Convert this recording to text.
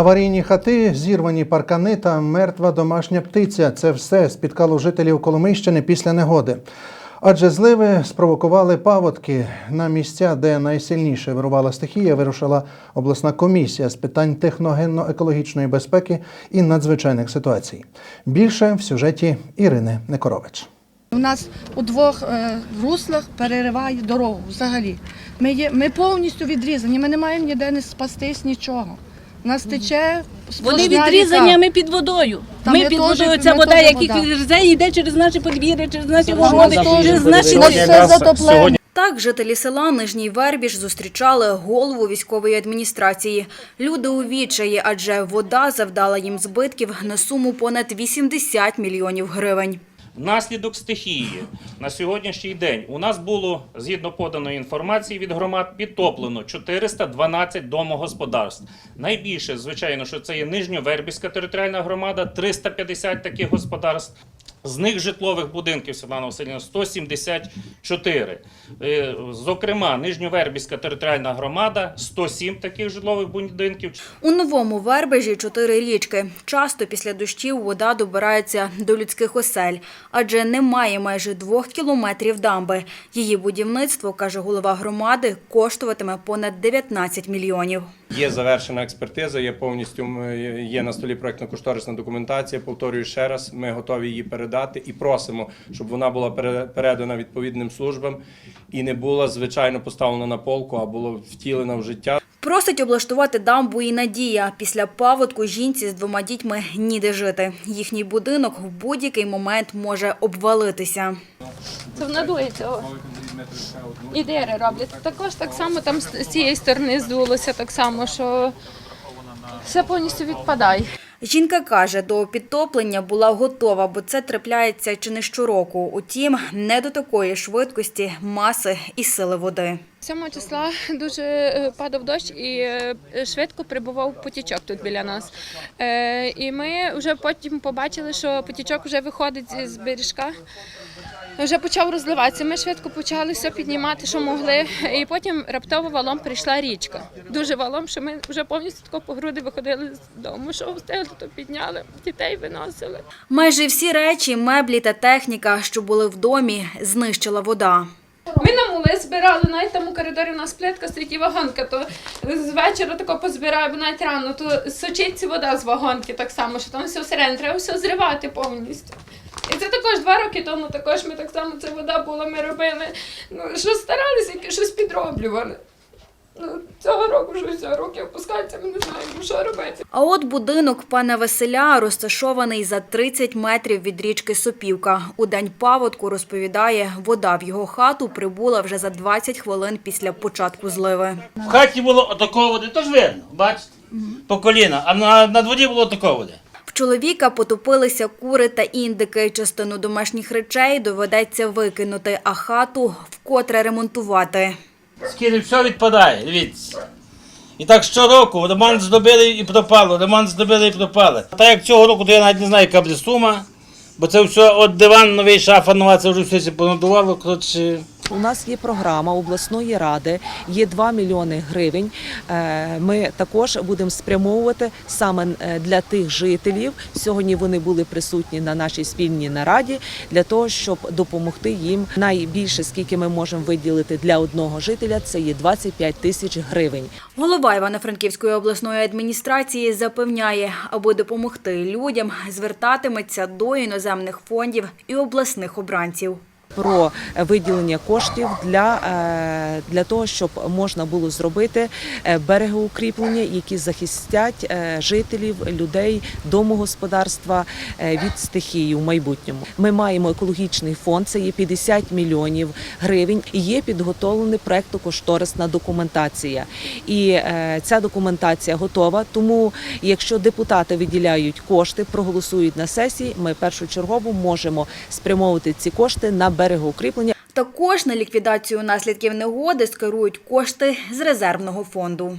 Аварійні хати, зірвані паркани та мертва домашня птиця це все спіткало жителів Коломийщини після негоди. Адже зливи спровокували паводки. На місця, де найсильніше вирувала стихія, вирушила обласна комісія з питань техногенно-екологічної безпеки і надзвичайних ситуацій. Більше в сюжеті Ірини Некорович. У нас у двох е, руслах перериває дорогу взагалі. Ми, є, ми повністю відрізані, ми не маємо ніде не спастись нічого. У нас тече Вони сплошна ріка. ми під водою. Там ми під теж- водою. ми Ця вода, теж яка вода. йде через наші подвір'я, через наші Воно через наші ліси. все затоплено. Так, жителі села Нижній Вербіж зустрічали голову військової адміністрації. Люди у відчаї, адже вода завдала їм збитків на суму понад 80 мільйонів гривень. Внаслідок стихії на сьогоднішній день у нас було, згідно поданої інформації від громад, підтоплено 412 домогосподарств. Найбільше, звичайно, що це є Нижньовербівська територіальна громада, 350 таких господарств. З них житлових будинків Світлана Васильівна 174. Е, Зокрема, Нижньовербівська територіальна громада 107 таких житлових будинків. У новому Вербежі чотири річки. Часто після дощів вода добирається до людських осель, адже немає майже двох кілометрів дамби. Її будівництво, каже голова громади, коштуватиме понад 19 мільйонів. Є завершена експертиза, є повністю є на столі проектно-кошторисна документація. Повторюю ще раз, ми готові її передати і просимо, щоб вона була пере- передана відповідним службам і не була звичайно поставлена на полку, а була втілена в життя. Просить облаштувати дамбу і Надія. Після паводку жінці з двома дітьми ніде жити. Їхній будинок в будь-який момент може обвалитися. Це надується. о. І дири роблять. Також так само там з з цієї сторони здулося, так само, що все повністю відпадає. Жінка каже, до підтоплення була готова, бо це трапляється чи не щороку. Утім, не до такої швидкості, маси і сили води. 7 числа дуже е, падав дощ і е, швидко прибував потічок тут біля нас. Е, І ми вже потім побачили, що потічок вже виходить з бережка. Вже почав розливатися. Ми швидко почали все піднімати, що могли. І потім раптово валом прийшла річка. Дуже валом, що ми вже повністю тако по груди виходили з дому. Що встигли, то підняли, дітей виносили. Майже всі речі, меблі та техніка, що були в домі, знищила вода. Ми на мули збирали, навіть там у коридорі у нас плитка стоїть і вагонка, то з вечора тако позбираємо, навіть рано, то сочиться вода з вагонки так само, що там все всередині, треба все зривати повністю. І це також два роки тому, також ми так само, це вода була, ми робили, ну, що старалися, яке щось підроблювали. Ну, цього року вже все, роки опускаються, ми не знаємо, що робити. А от будинок пана Василя розташований за 30 метрів від річки Сопівка. У день паводку, розповідає, вода в його хату прибула вже за 20 хвилин після початку зливи. В хаті було отаково води, то ж видно, бачите? По коліна, а на, на дворі було отаково води. В чоловіка потопилися кури та індики. Частину домашніх речей доведеться викинути, а хату вкотре ремонтувати. Скільки все відпадає, дивіться. І так щороку ремонт здобили і пропало, ремонт здобили і пропали. Так як цього року, то я навіть не знаю, яка буде сума, бо це все от диван новий, шафа нова, це вже все понадувало. Коротше, У нас є програма обласної ради, є 2 мільйони гривень. Е, Ми також будемо спрямовувати саме е, для тих жителів. Сьогодні вони були присутні на нашій спільній нараді для того, щоб допомогти їм. Найбільше, скільки ми можемо виділити для одного жителя, це є 25 тисяч гривень. Голова Івано-Франківської обласної адміністрації запевняє, аби допомогти людям, звертатиметься до іноземних фондів і обласних обранців. Про виділення коштів для, е, для того, щоб можна було зробити е, берегоукріплення, які захистять е, жителів, людей, домогосподарства від стихії в майбутньому. Ми маємо екологічний фонд, це є 50 мільйонів гривень. І є підготовлена проектно-кошторисна документація. І ця документація готова. Тому, якщо депутати виділяють кошти, проголосують на сесії, ми першочергово можемо спрямовувати ці кошти на берегоукріплення. Також на ліквідацію наслідків негоди скерують кошти з резервного фонду.